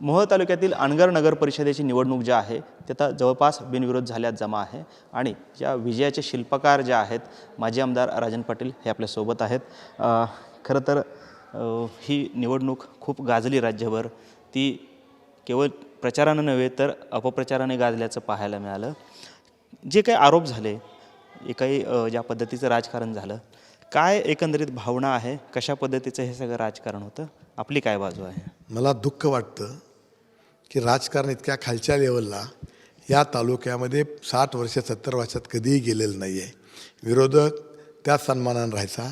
मोहोळ तालुक्यातील अनगर नगर परिषदेची निवडणूक जी आहे त्याचा जवळपास बिनविरोध झाल्यात जमा आहे. आणि ज्या विजयाचे शिल्पकार ज्या आहेत माजी आमदार राजन पाटील हे आपल्यासोबत आहेत. खरं तर ही निवडणूक खूप गाजली राज्यभर. ती केवळ प्रचारानं नव्हे तर अपप्रचाराने गाजल्याचं पाहायला मिळालं. जे काही आरोप झाले जे काही ज्या पद्धतीचं राजकारण झालं काय एकंदरीत भावना आहे कशा पद्धतीचं हे सगळं राजकारण होतं आपली काय बाजू आहे? मला दुःख वाटतं की राजकारण इतक्या खालच्या लेवलला या तालुक्यामध्ये साठ वर्ष सत्तर वर्षात कधीही गेलेलं नाही आहे विरोधक त्याच सन्मानानं राहायचा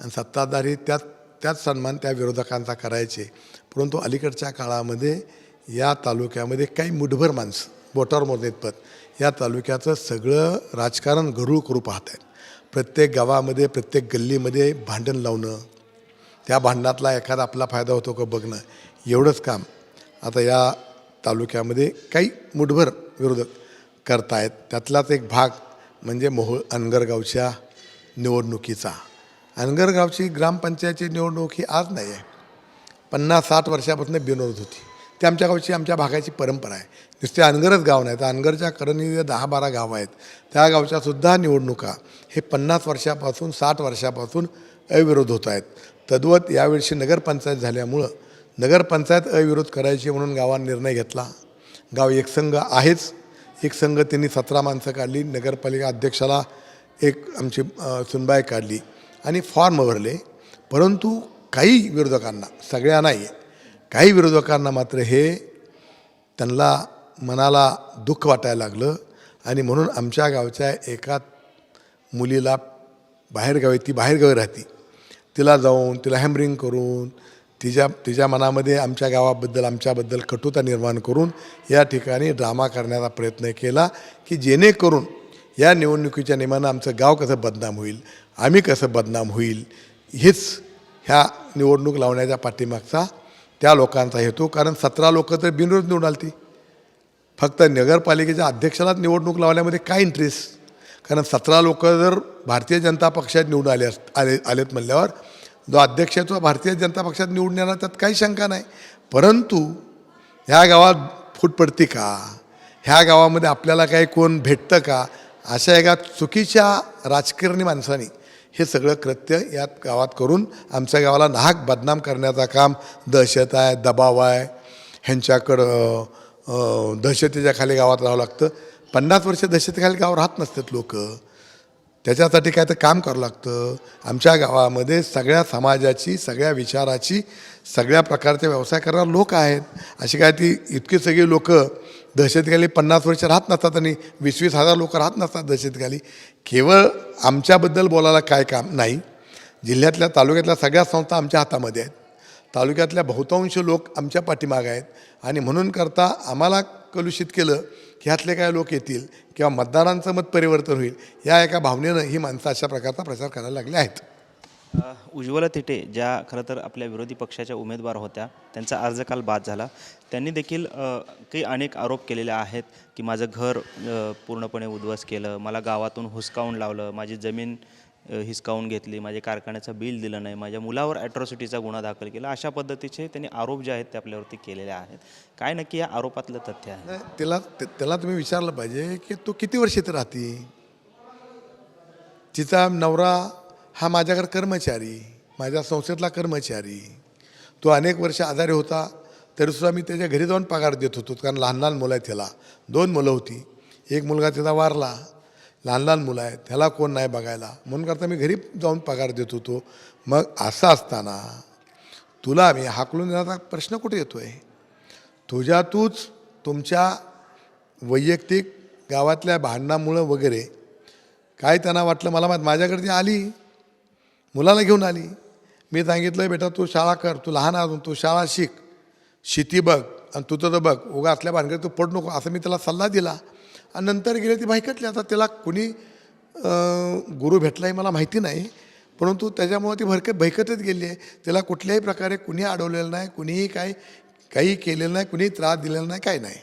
आणि सत्ताधारी त्याच त्याच सन्मान त्या विरोधकांचा करायचे. परंतु अलीकडच्या काळामध्ये या तालुक्यामध्ये काही मुठभर माणसं बोटावर मोजण्यात पत या तालुक्याचं सगळं राजकारण घरूळ करू पाहत आहेत. प्रत्येक गावामध्ये प्रत्येक गल्लीमध्ये भांडण लावणं त्या भांडणातला एखादा आपला फायदा होतो का बघणं एवढंच काम. आता या तालुक्यामध्ये काही मुठभर विरोधक करतायत. त्यातलाच एक भाग म्हणजे मोहोळ अनगरगावच्या निवडणुकीचा. अनगरगावची ग्रामपंचायतची निवडणूक ही आज नाही आहे. पन्नास साठ वर्षापासून बिनविरोध होती. ती आमच्या गावची आमच्या भागाची परंपरा आहे. नुसते अनगरच गाव नाही तर अनगरच्या करणी दहा बारा गावं आहेत. त्या गावच्यासुद्धा निवडणुका हे पन्नास वर्षापासून साठ वर्षापासून अविरोध होत आहेत. तद्वत यावर्षी नगरपंचायत झाल्यामुळं नगरपंचायत अविरोध करायची म्हणून गावाने निर्णय घेतला. गाव एकसंघ आहेच. एक संघ त्यांनी सतरा माणसं काढली. नगरपालिका अध्यक्षाला एक आमची सुनबाई काढली आणि फॉर्म भरले. परंतु काही विरोधकांना सगळ्या नाही काही विरोधकांना मात्र हे त्यांना मनाला दुःख वाटायला लागलं आणि म्हणून आमच्या गावच्या एका मुलीला बाहेरगावी ती बाहेरगावी राहते. तिला जाऊन तिला हॅमरिंग करून तिच्या तिच्या मनामध्ये आमच्या गावाबद्दल आमच्याबद्दल कटुता निर्माण करून या ठिकाणी ड्रामा करण्याचा प्रयत्न केला की जेणेकरून या निवडणुकीच्या नियमानं आमचं गाव कसं बदनाम होईल आम्ही कसं बदनाम होईल हेच ह्या निवडणूक लावण्याच्या पाठीमागचा त्या लोकांचा हेतू. कारण सतरा लोक तर बिनरोज निवडून आलती फक्त नगरपालिकेच्या अध्यक्षालाच निवडणूक लावण्यामध्ये काय इंटरेस्ट कारण सतरा लोक जर भारतीय जनता पक्षात निवडून आले अस आले आलेत म्हणल्यावर जो अध्यक्ष आहे तो भारतीय जनता पक्षात निवडून येणार त्यात काही शंका नाही. परंतु ह्या गावात फूट पडते का? ह्या गावामध्ये आपल्याला काही कोण भेटतं का? अशा एका चुकीच्या राजकारणी माणसाने हे सगळं कृत्य यात गावात करून आमच्या गावाला नाहक बदनाम करण्याचा काम दहशत आहे दबाव आहे. ह्यांच्याकडं दहशतीच्या खाली गावात राहावं लागतं. पन्नास वर्ष दहशतीखाली गाव राहत नसतात लोक. त्याच्यासाठी काय तर काम करावं लागतं. आमच्या गावामध्ये सगळ्या समाजाची सगळ्या विचाराची सगळ्या प्रकारचे व्यवसाय करणारे लोक आहेत. अशी काय ती इतकी सगळी लोक दहशतखाली पन्नास वर्ष राहत नसतात आणि वीस वीस हजार लोक राहत नसतात दहशतखाली केवळ आमच्याबद्दल बोलायला काय काम नाही. जिल्ह्यातल्या तालुक्यातल्या सगळ्या संस्था आमच्या हातामध्ये आहेत. तालुक्यातल्या बहुतांश लोक आमच्या पाठीमागं आहेत. आणि म्हणून करता आम्हाला कलुषित केलं ह्यातले काय लोक येतील किंवा मतदारांचं मत परिवर्तन होईल या एका भावनेनं ही माणसं अशा प्रकारचा प्रचार करायला लागले आहेत. उज्ज्वला तिटे ज्या खरं तर आपल्या विरोधी पक्षाच्या उमेदवार होत्या त्यांचा अर्ज काल बाद झाला. त्यांनी देखील काही अनेक आरोप केलेले आहेत की माझं घर पूर्णपणे उद्ध्वस्त केलं मला गावातून हुसकावून लावलं माझी जमीन हिसकावून घेतली माझ्या कारखान्याचं बिल दिलं नाही माझ्या मुलावर ॲट्रॉसिटीचा गुन्हा दाखल केला अशा पद्धतीचे त्यांनी आरोप जे आहेत ते आपल्यावरती केलेले आहेत. काय नक्की या आरोपातलं तथ्य आहे? त्याला त्याला तुम्ही विचारलं पाहिजे की तू किती वर्ष इथं राहते? तिचा नवरा हा माझ्याकडे कर्मचारी माझ्या संस्थेतला कर्मचारी. तो अनेक वर्ष आजारी होता तरीसुद्धा मी त्याच्या घरी जाऊन पगार देत होतो कारण लहान लहान मुलं आहे त्याला. दोन मुलं होती. एक मुलगा त्याचा वारला लहान लहान मुलं आहेत त्याला कोण नाही बघायला. म्हणून करता मी घरी जाऊन पगार देत होतो. मग असं असताना तुला मी हाकलून देण्याचा प्रश्न कुठे येतो आहे तुझ्या तूच तुमच्या वैयक्तिक गावातल्या भांडणामुळं वगैरे काय त्यांना वाटलं मला माहीत? माझ्याकडे ती आली. मुलाला घेऊन आली. मी सांगितलं बेटा तू शाळा कर. तू लहान अजून तू शाळा शिक. शेती बघ आणि तू तर बघ. उगा असल्या भानगडीत तू पड नको. असं मी त्याला सल्ला दिला. आणि नंतर गेले ती भाईकटली आता त्याला कुणी गुरु भेटलाही मला माहिती नाही परंतु त्याच्यामुळं ती भरकत भैकतच गेली आहे. त्याला कुठल्याही प्रकारे कुणी अडवलेलं नाही कुणीही काही काही केलेलं नाही कुणी त्रास दिलेला नाही काही नाही.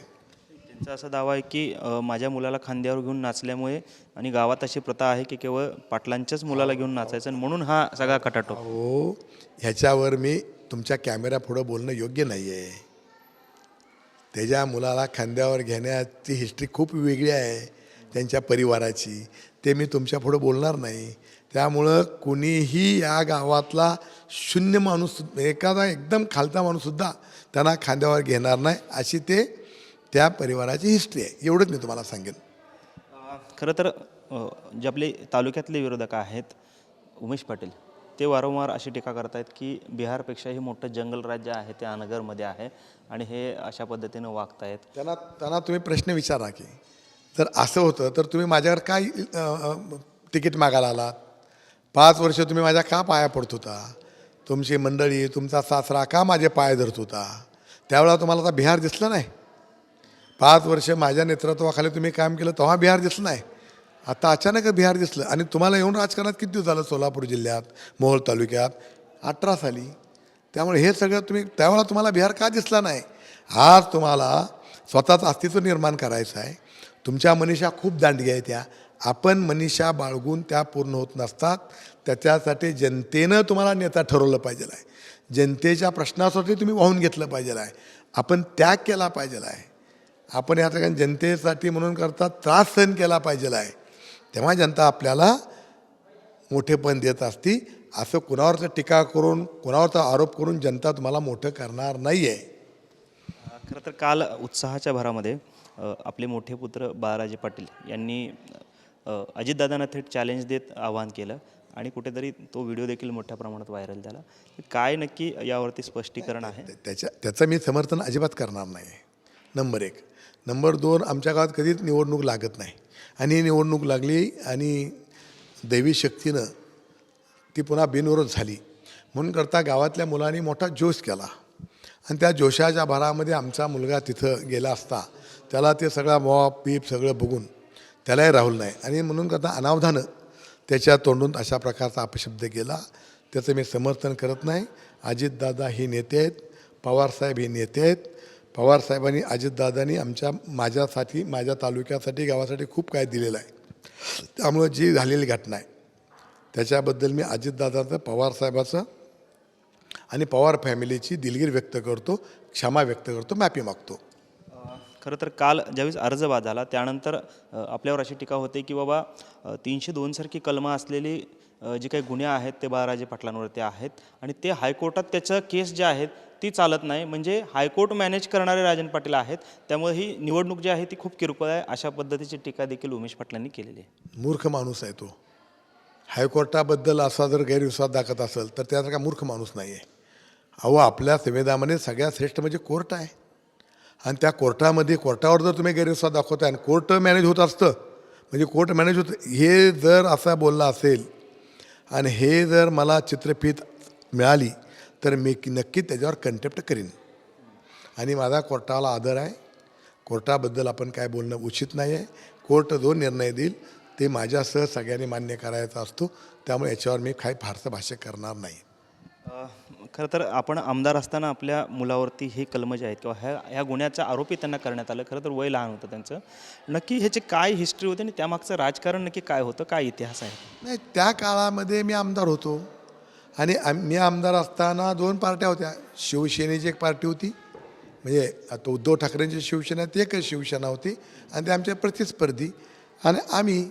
त्यांचा असा दावा आहे की माझ्या मुलाला खांद्यावर घेऊन नाचल्यामुळे आणि गावात अशी प्रथा आहे की केवळ पाटलांच्याच मुलाला घेऊन नाचायचं आणि म्हणून हा सगळा कटाटो हो ह्याच्यावर मी तुमच्या कॅमेरा पुढं बोलणं योग्य नाही आहे त्याच्या मुलाला खांद्यावर घेण्याची हिस्ट्री खूप वेगळी आहे त्यांच्या परिवाराची. ते मी तुमच्या पुढं बोलणार नाही. त्यामुळं कुणीही या गावातला शून्य माणूस एखादा एकदम खालचा माणूससुद्धा त्यांना खांद्यावर घेणार नाही अशी ते त्या परिवाराची हिस्ट्री आहे. एवढंच मी तुम्हाला सांगेन. खरं तर जे आपले तालुक्यातले विरोधक आहेत उमेश पाटील. ते वारंवार अशी टीका करत आहेत की बिहारपेक्षाही मोठं जंगल राज्य आहे ते अनगरमध्ये आहे आणि हे अशा पद्धतीनं वागतायत. त्यांना त्यांना तुम्ही प्रश्न विचारा की जर असं होतं तर तुम्ही माझ्यावर काय तिकीट मागायला आलात? पाच वर्ष तुम्ही माझ्या का पाया पडत होता? तुमची मंडळी तुमचा सासरा का माझे पाय धरत होता? त्यावेळेला तुम्हाला आता बिहार दिसलं नाही. पाच वर्ष माझ्या नेतृत्वाखाली तुम्ही काम केलं तेव्हा बिहार दिसलं नाही. आता अचानक बिहार दिसलं आणि तुम्हाला येऊन राजकारणात किती दिवस झालं? सोलापूर जिल्ह्यात मोहोळ तालुक्यात अठरा साली. त्यामुळे हे सगळं तुम्ही त्यावेळेला तुम्हाला बिहार का दिसला नाही? आज तुम्हाला स्वतःचं अस्तित्व निर्माण करायचं आहे. तुमच्या मनीषा खूप दांडग्या आहेत त्या. आपण मनीषा बाळगून त्या पूर्ण होत नसतात. त्याच्यासाठी जनतेनं तुम्हाला नेता ठरवलं पाहिजे आहे. जनतेच्या प्रश्नासाठी तुम्ही वाहून घेतलं पाहिजे आहे. आपण त्याग केला पाहिजे आहे. आपण या ठिकाणी जनतेसाठी म्हणून करता त्रास सहन केला पाहिजे आहे. तेव्हा जनता आपल्याला मोठेपण देत असती. असं कुणावरचं टीका करून कुणावरचा आरोप करून जनता तुम्हाला मोठं करणार नाही आहे खरं तर काल उत्साहाच्या भरामध्ये आपले मोठे पुत्र बाळाराजे पाटील यांनी अजितदादांना थेट चॅलेंज देत आवाहन केलं आणि कुठेतरी तो व्हिडिओ देखील मोठ्या प्रमाणात व्हायरल झाला. काय नक्की यावरती स्पष्टीकरण आहे? त्याच्या त्याचं मी समर्थन अजिबात करणार नाही नंबर एक. नंबर दोन आमच्या गावात कधीच निवडणूक लागत नाही. आणि निवडणूक लागली आणि दैवी शक्तीनं ती पुन्हा बिनविरोध झाली. म्हणून करता गावातल्या मुलांनी मोठा जोश केला. आणि त्या जोशाच्या भरामध्ये आमचा मुलगा तिथं गेला असता त्याला ते सगळा मॉप पीप सगळं बघून त्यालाही राहुल नाही. आणि म्हणून करता अनावधानं त्याच्या तोंडून अशा प्रकारचा अपशब्द गेला. त्याचं मी समर्थन करत नाही. अजितदादा हे नेते आहेत पवारसाहेब हे नेते आहेत. पवारसाहेबांनी अजितदादांनी आमच्या माझ्यासाठी माझ्या तालुक्यासाठी गावासाठी खूप काय दिलेलं आहे. त्यामुळं जी झालेली घटना आहे त्याच्याबद्दल मी अजितदादाचं पवारसाहेबाचं आणि पवार फॅमिलीची दिलगीर व्यक्त करतो क्षमा व्यक्त करतो माफी मागतो. खरं तर काल ज्यावेळेस अर्ज बाद झाला त्यानंतर आपल्यावर अशी टीका होते की बाबा तीनशे दोनसारखी कलमं असलेली जे काही गुन्हे आहेत ते बाळाराजे पाटलांवरती आहेत आणि ते हायकोर्टात त्याचं केस जे आहेत ती चालत नाही. म्हणजे हायकोर्ट मॅनेज करणारे राजन पाटील आहेत. त्यामुळे ही निवडणूक जी आहे ती खूप किरकोळ आहे. अशा पद्धतीची टीका देखील उमेश पाटलांनी केलेली आहे. मूर्ख माणूस आहे तो. हायकोर्टाबद्दल असा जर गैरविश्वास दाखवत असेल तर त्याचा काय मूर्ख माणूस नाही आहे अहो आपल्या संविधानामध्ये सगळ्यात श्रेष्ठ म्हणजे कोर्ट आहे. आणि त्या कोर्टामध्ये कोर्टावर जर तुम्ही गैरविश्वास दाखवताय आणि कोर्ट मॅनेज होत असतं म्हणजे कोर्ट मॅनेज होतं हे जर असं बोललं असेल आणि हे जर मला चित्रफित मिळाली तर मी नक्की त्याच्यावर कंटेप्ट करीन. आणि माझा कोर्टाला आदर आहे. कोर्टाबद्दल आपण काय बोलणं उचित नाही आहे कोर्ट जो निर्णय देईल ते माझ्यासह सगळ्यांनी मान्य करायचा असतो. त्यामुळे याच्यावर मी काही फारसं भाष्य करणार नाही. खरं तर आपण आमदार असताना आपल्या मुलावरती हे कलम जे आहेत किंवा ह्या ह्या गुन्ह्याचा आरोपी त्यांना करण्यात आलं. खरं तर वय लहान होतं त्यांचं. नक्की ह्याची काय हिस्ट्री होती आणि त्यामागचं राजकारण नक्की काय होतं काय इतिहास आहे? नाही त्या काळामध्ये मी आमदार होतो. आणि आम- मी आमदार असताना दोन पार्ट्या होत्या. शिवसेनेची एक पार्टी होती. म्हणजे आता उद्धव ठाकरेंची शिवसेना ती एकच शिवसेना होती. आणि ते आमच्या प्रतिस्पर्धी. आणि आम्ही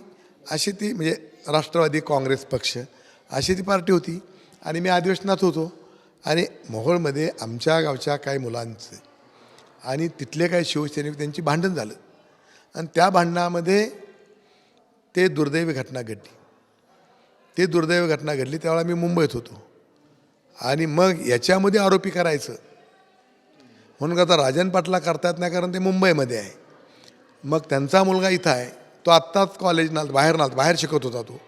अशी ती म्हणजे राष्ट्रवादी काँग्रेस पक्ष अशी ती पार्टी होती. आणि मी अधिवेशनात होतो. आणि मोहोळमध्ये आमच्या गावच्या काही मुलांचं आणि तिथले काही शिवसैनिक त्यांची भांडण झालं. आणि त्या भांडणामध्ये ते दुर्दैवी घटना घडली. ते दुर्दैव घटना घडली त्यावेळेला मी मुंबईत होतो. आणि मग याच्यामध्ये आरोपी करायचं. म्हणून आता राजन पाटला करता येत नाही कारण ते मुंबईमध्ये आहे. मग त्यांचा मुलगा इथं आहे. तो आत्ताच कॉलेज नाल बाहेर नाल बाहेर शिकत होता तो.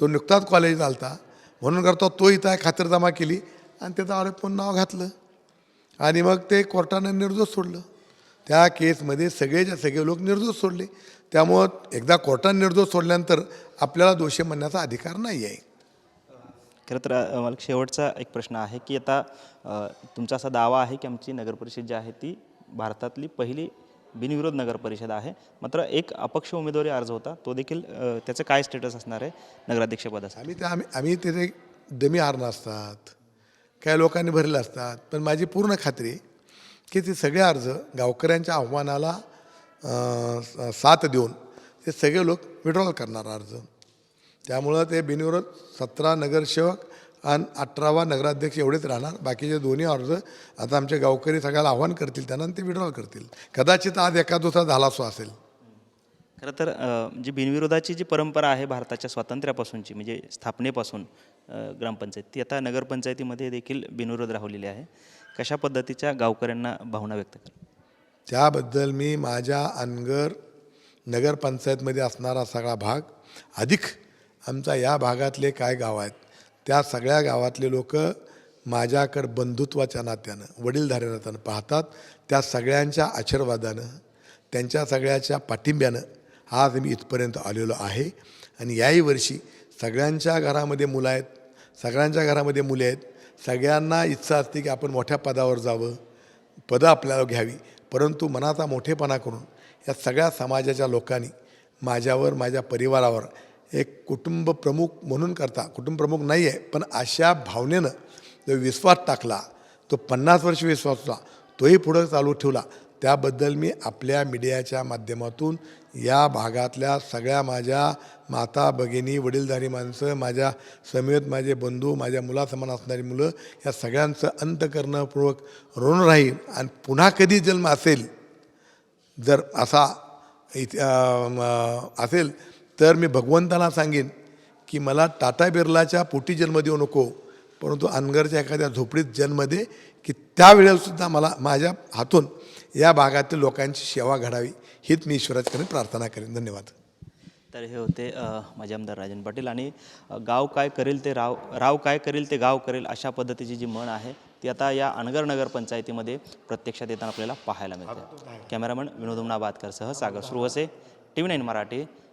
तो नुकताच कॉलेज आलता म्हणून करता तो इथं आहे खातरजमा केली. आणि त्याचं आरोप नाव घातलं. आणि मग ते कोर्टानं निर्दोष सोडलं. त्या केसमध्ये सगळेच्या सगळे लोक निर्दोष सोडले. त्यामुळं एकदा कोर्टाने निर्दोष सोडल्यानंतर आपल्याला दोषी म्हणण्याचा अधिकार नाही आहे. खरं तर मला शेवटचा एक प्रश्न आहे की आता तुमचा असा दावा आहे की आमची नगरपरिषद जी आहे ती भारतातली पहिली बिनविरोध नगर परिषद आहे. मात्र एक अपक्ष उमेदवारी अर्ज होता तो देखील त्याचं काय स्टेटस असणार आहे नगराध्यक्षपदाचा आम्ही ते आम्ही आम्ही तिथे दमी हारणं असतात काही लोकांनी भरले असतात पण माझी पूर्ण खात्री की ते सगळे अर्ज गावकऱ्यांच्या आव्हानाला साथ देऊन ते सगळे लोक विड्रॉल करणार अर्ज. त्यामुळं ते बिनविरोध सतरा नगरसेवक आणि अठरावा नगराध्यक्ष एवढेच राहणार. बाकीचे दोन्ही अर्ज आता आमचे गावकरी सगळ्याला आव्हान करतील त्यांना ते विड्रॉल करतील. कदाचित आज एका दुसरा झाला असो असेल. खरं तर जी बिनविरोधाची जी परंपरा आहे भारताच्या स्वातंत्र्यापासूनची म्हणजे स्थापनेपासून ग्रामपंचायत ती आता नगरपंचायतीमध्ये देखील बिनविरोध राहिलेली आहे. कशा पद्धतीच्या गावकऱ्यांना भावना व्यक्त करा? त्याबद्दल मी माझ्या अनगर नगरपंचायतमध्ये असणारा सगळा भाग अधिक आमचा या भागातले काय गाव आहेत त्या सगळ्या गावातले लोक माझ्याकडं बंधुत्वाच्या नात्यानं वडीलधाऱ्या नात्यानं पाहतात. त्या सगळ्यांच्या आशीर्वादानं त्यांच्या सगळ्याच्या पाठिंब्यानं आज मी इथपर्यंत आलेलो आहे. आणि याही वर्षी सगळ्यांच्या घरामध्ये मुलं आहेत सगळ्यांच्या घरामध्ये मुले आहेत. सगळ्यांना इच्छा असते की आपण मोठ्या पदावर जावं पदं आपल्याला घ्यावी. परंतु मनाचा मोठेपणा करून या सगळ्या समाजाच्या लोकांनी माझ्यावर माझ्या परिवारावर एक कुटुंब प्रमुख म्हणून करता. कुटुंब प्रमुख नाही आहे पण अशा भावनेनं जो विश्वास टाकला तो पन्नास वर्ष विश्वास होता तोही पुढं चालू ठेवला. त्याबद्दल मी आपल्या मीडियाच्या माध्यमातून या भागातल्या सगळ्या माझ्या माता भगिनी वडीलधारी माणसं माझ्या समेत माझे बंधू माझ्या मुलासमान असणारी मुलं या सगळ्यांचं अंतकरणपूर्वक ऋण राहील आणि पुन्हा कधी जन्म असेल जर असा इथ असेल तर मी भगवंताला सांगेन की मला टाटा बिर्लाच्या पोटी जन्म देऊ नको परंतु अनगरच्या एखाद्या झोपडीत जन्म दे की त्यावेळेसुद्धा मला माझ्या हातून या भागातील लोकांची सेवा घडावी हीच मी ईश्वराकडे प्रार्थना करेन. धन्यवाद. तर हे होते माजी आमदार राजन पाटील आणि गाव काय करेल ते राव राव काय करेल ते गाव करेल अशा पद्धतीची जी म्हण आहे ती आता या अनगर नगर पंचायतीमध्ये प्रत्यक्षात येताना आपल्याला पाहायला मिळते. Cameraman Vinod उमनाबादकरसह Sagar Survase T V nine Marathi